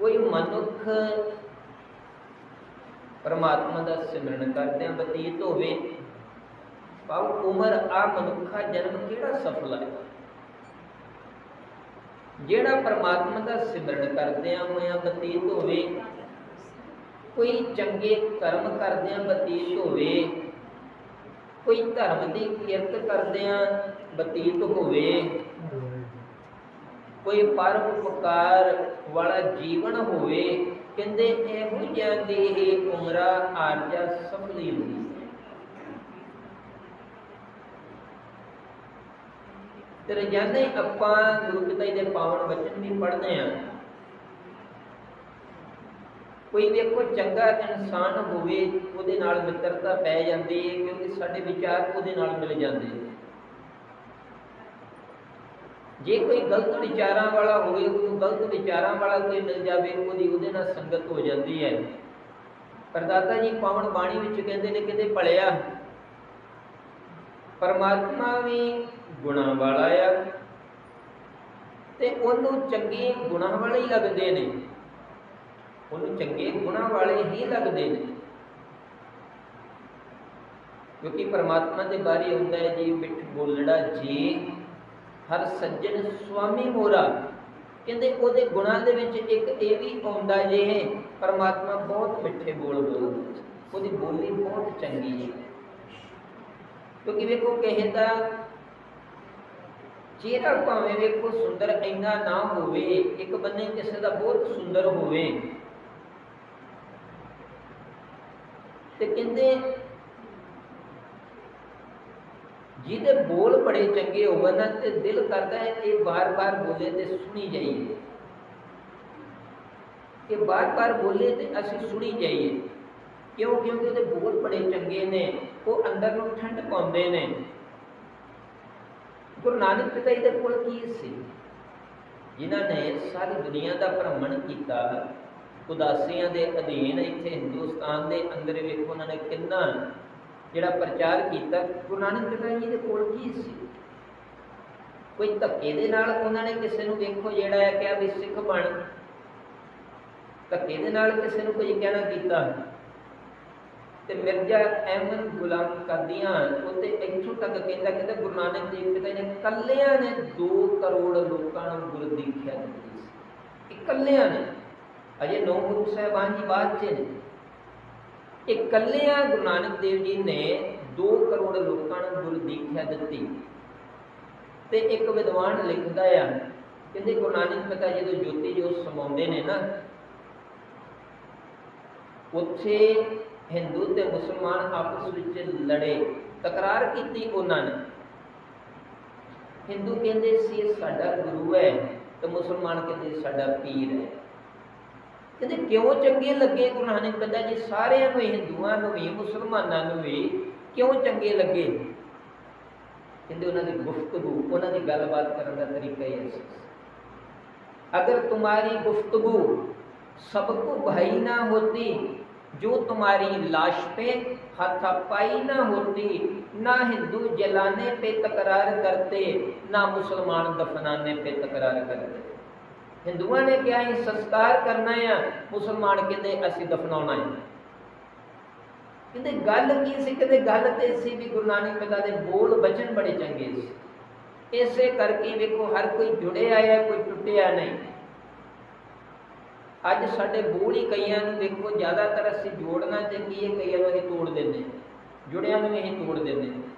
ਕੋਈ ਮਨੁੱਖ ਪਰਮਾਤਮਾ ਦਾ ਸਿਮਰਨ ਕਰਦਿਆਂ ਬਤੀਤ ਹੋਵੇ ਪਾਉ ਉਮਰ ਆ ਮਨੁੱਖਾ ਜਨਮ ਕਿਹੜਾ ਸਫਲ ਹੈ? ਜਿਹੜਾ ਪਰਮਾਤਮਾ ਦਾ ਸਿਮਰਨ ਕਰਦਿਆਂ ਹੋਇਆ ਬਤੀਤ ਹੋਵੇ, ਕੋਈ ਚੰਗੇ ਕਰਮ ਕਰਦਿਆਂ ਬਤੀਤ ਹੋਵੇ, ਕੋਈ ਧਰਮ ਦੀ ਕਿਰਤ ਕਰਦਿਆਂ ਬਤੀਤ ਹੋਵੇ ਕੋਈ ਪਰ ਉਪਕਾਰ ਵਾਲਾ ਜੀਵਨ ਹੋਵੇ, ਕਹਿੰਦੇ ਇਹੋ ਜਿਹਾ ਦੀ ਹੀ ਉਮਰਾ ਆਰਜਾ ਸਫਲੀ ਹੁੰਦੀ ਹੈ ਤੇ ਰੋਜ਼ਾਨਾ ਆਪਾਂ ਗੁਰੂ ਪਿਤਾ ਜੀ ਦੇ ਪਾਵਨ ਵਚਨ ਵੀ ਪੜ੍ਹਦੇ ਆਂ ਕੋਈ ਵੇਖੋ ਚੰਗਾ ਇਨਸਾਨ ਹੋਵੇ, ਉਹਦੇ ਨਾਲ ਮਿੱਤਰਤਾ ਪੈ ਜਾਂਦੀ ਹੈ, ਕਿਉਂਕਿ ਸਾਡੇ ਵਿਚਾਰ ਉਹਦੇ ਨਾਲ ਮਿਲ ਜਾਂਦੇ ਨੇ। ਜੇ ਕੋਈ ਗਲਤ ਵਿਚਾਰਾਂ ਵਾਲਾ ਹੋਵੇ, ਉਹਨੂੰ ਗਲਤ ਵਿਚਾਰਾਂ ਵਾਲਾ ਕੋਈ ਮਿਲ ਜਾਵੇ, ਉਹਦੀ ਉਹਦੇ ਨਾਲ ਸੰਗਤ ਹੋ ਜਾਂਦੀ ਹੈ। ਪਰਦਾਤਾ ਜੀ ਪਾਵਨ ਬਾਣੀ ਵਿੱਚ ਕਹਿੰਦੇ ਨੇ ਕਿਤੇ ਭਲਿਆ, ਪਰਮਾਤਮਾ ਵੀ ਗੁਣਾਂ ਵਾਲਾ ਆ ਤੇ ਉਹਨੂੰ ਚੰਗੇ ਗੁਣਾਂ ਵਾਲੇ ਹੀ ਲੱਗਦੇ ਨੇ। ਉਹਨੂੰ ਚੰਗੇ ਗੁਣਾਂ ਵਾਲੇ ਹੀ ਲੱਗਦੇ ਨੇ। ਕਿਉਂਕਿ ਪਰਮਾਤਮਾ ਦੇ ਬਾਰੇ ਹੁੰਦਾ ਹੈ ਜੀ, ਮਿੱਠ ਬੋਲੜਾ ਜੀ। ਹਰ ਸੱਜਣ ਸੁਆਮੀ ਮੋਰਾ। ਕਹਿੰਦੇ ਉਹਦੇ ਗੁਣਾਂ ਦੇ ਵਿੱਚ ਇੱਕ ਇਹ ਵੀ ਆਉਂਦਾ ਜੇ ਪਰਮਾਤਮਾ ਬਹੁਤ ਮਿੱਠੇ ਬੋਲ ਬੋਲਦਾ। ਉਹਦੀ ਬੋਲੀ ਬਹੁਤ ਚੰਗੀ ਹੈ ਕਿਉਂਕਿ ਵੇਖੋ, ਕਿਸੇ ਦਾ ਚਿਹਰਾ ਭਾਵੇਂ ਵੇਖੋ ਸੁੰਦਰ ਇੰਨਾ ਨਾ ਹੋਵੇ, ਇੱਕ ਬੰਨੇ ਕਿਸੇ ਦਾ ਬਹੁਤ ਸੁੰਦਰ ਹੋਵੇ। ਤੇ ਕਹਿੰਦੇ ਜਿਹਦੇ ਬੋਲ ਬੜੇ ਚੰਗੇ ਹੋਵਨ ਤੇ ਦਿਲ ਕਰਦਾ ਹੈ ਇਹ ਬਾਰ-ਬਾਰ ਬੋਲੇ ਤੇ ਸੁਣੀ ਜਾਈਏ। ਕਿ ਬਾਰ-ਬਾਰ ਬੋਲੇ ਤੇ ਅਸੀਂ ਸੁਣੀ ਜਾਈਏ। ਕਿਉਂ? ਕਿਉਂਕਿ ਉਹਦੇ ਬੋਲ ਬੜੇ ਚੰਗੇ ਨੇ, ਉਹ ਅੰਦਰ ਨੂੰ ਠੰਡ ਪਾਉਂਦੇ ਨੇ। ਗੁਰੂ ਨਾਨਕ ਪਿਤਾ ਜੀ ਦੇ ਕੋਲ ਕੀ ਸੀ? ਜਿਨ੍ਹਾਂ ਨੇ ਸਾਰੀ ਦੁਨੀਆ ਦਾ ਭ੍ਰਮਣ ਕੀਤਾ, ਉਦਾਸੀਆਂ ਦੇ ਅਧੀਨ ਇੱਥੇ ਹਿੰਦੁਸਤਾਨ ਦੇ ਅੰਦਰ ਵੇਖੋ ਉਹਨਾਂ ਨੇ ਕਿੰਨਾ ਜਿਹੜਾ ਪ੍ਰਚਾਰ ਕੀਤਾ, ਗੁਰੂ ਨਾਨਕ ਪਿਤਾ ਜੀ ਦੇ ਕੋਲ ਕੀ ਸੀ? ਕੋਈ ਧੱਕੇ ਦੇ ਨਾਲ ਉਹਨਾਂ ਨੇ ਕਿਸੇ ਨੂੰ ਵੇਖੋ ਜਿਹੜਾ ਹੈ ਕਿਹਾ ਵੀ ਸਿੱਖ ਬਣ। ਧੱਕੇ ਦੇ ਨਾਲ ਕਿਸੇ ਨੂੰ ਕੋਈ ਕਹਿਣਾ ਕੀਤਾ ਤੇ ਮਿਰਜ਼ਾ ਅਹਿਮਦ ਗੁਲਾਮ ਕਾਦੀਆਂ ਉੱਤੇ ਇੱਥੋਂ ਤੱਕ ਕਹਿੰਦਾ ਕਹਿੰਦਾ ਗੁਰੂ ਨਾਨਕ ਦੇਵ ਪਿਤਾ ਨੇ ਕੱਲਿਆਂ ਨੇ 2 ਕਰੋੜ ਲੋਕਾਂ ਨੂੰ ਗੁਰ ਦੀਖਿਆ ਦਿੱਤੀ ਸੀ। ਇਕੱਲਿਆਂ ਨੇ। ਅਜੇ ਨੌ ਗੁਰੂ ਸਾਹਿਬਾਨ ਜੀ ਬਾਅਦ ਚ ਨੇ। ਇਕੱਲਿਆਂ ਗੁਰੂ ਨਾਨਕ ਦੇਵ ਜੀ ਨੇ 2 ਕਰੋੜ ਲੋਕਾਂ ਨੂੰ ਗੁਰਦੀਖਿਆ ਦਿੱਤੀ। ਤੇ ਇੱਕ ਵਿਦਵਾਨ ਲਿਖਦਾ ਆ, ਕਹਿੰਦੇ ਗੁਰੂ ਨਾਨਕ ਪਿਤਾ ਜਦੋਂ ਜੋਤੀ ਜੋਤ ਸਮਾਉਂਦੇ ਨੇ ਨਾ, ਉੱਥੇ ਹਿੰਦੂ ਤੇ ਮੁਸਲਮਾਨ ਆਪਸ ਵਿੱਚ ਲੜੇ, ਤਕਰਾਰ ਕੀਤੀ ਉਹਨਾਂ ਨੇ। ਹਿੰਦੂ ਕਹਿੰਦੇ ਸੀ, ਇਹ ਸਾਡਾ ਗੁਰੂ ਹੈ, ਤੇ ਮੁਸਲਮਾਨ ਕਹਿੰਦੇ, ਸਾਡਾ ਪੀਰ ਹੈ। ਕਹਿੰਦੇ ਕਿਉਂ ਚੰਗੇ ਲੱਗੇ ਗੁਰੂ ਨਾਨਕ ਪਿਤਾ ਜੀ ਸਾਰਿਆਂ ਨੂੰ ਹਿੰਦੂਆਂ ਨੂੰ ਵੀ ਮੁਸਲਮਾਨਾਂ ਨੂੰ ਵੀ ਕਿਉਂ ਚੰਗੇ ਲੱਗੇ ਕਹਿੰਦੇ ਉਹਨਾਂ ਦੀ ਗੁਫ਼ਤਗੂ ਉਹਨਾਂ ਦੀ ਗੱਲਬਾਤ ਕਰਨ ਦਾ ਤਰੀਕਾ ਹੀ ਐਸਾ अगर तुम्हारी गुफ्तगु सबको भाई ना होती जो तुम्हारी लाश पे हाथापाई ना होती ना हिंदू जलाने पे तकरार करते ना मुसलमान दफनाने पे तकरार करते ਹਿੰਦੂਆਂ ਨੇ ਕਿਹਾ ਇਹ ਸੰਸਕਾਰ ਕਰਨਾ ਆ, ਮੁਸਲਮਾਨ ਕਹਿੰਦੇ ਅਸੀਂ ਦਫਨਾਉਣਾ ਹੈ ਕਹਿੰਦੇ ਗੱਲ ਕੀ ਸੀ? ਕਹਿੰਦੇ ਗੱਲ ਤੇ ਸੀ ਵੀ ਗੁਰੂ ਨਾਨਕ ਪਿਤਾ ਦੇ ਬੋਲ ਬਚਨ ਬੜੇ ਚੰਗੇ ਸੀ। ਇਸੇ ਕਰਕੇ ਵੇਖੋ, ਹਰ ਕੋਈ ਜੁੜਿਆ ਹੈ ਕੋਈ ਟੁੱਟਿਆ ਨਹੀਂ। ਅੱਜ ਸਾਡੇ ਬੋਲ ਹੀ ਕਈਆਂ ਨੂੰ ਦੇਖੋ ਜ਼ਿਆਦਾਤਰ ਅਸੀਂ ਜੋੜਨਾ ਤੇ ਕੀ ਹੈ? ਕਈਆਂ ਨੂੰ ਅਸੀਂ ਤੋੜ ਦਿੰਦੇ ਹਾਂ। ਜੁੜਿਆਂ ਨੂੰ ਅਸੀਂ ਤੋੜ ਦਿੰਦੇ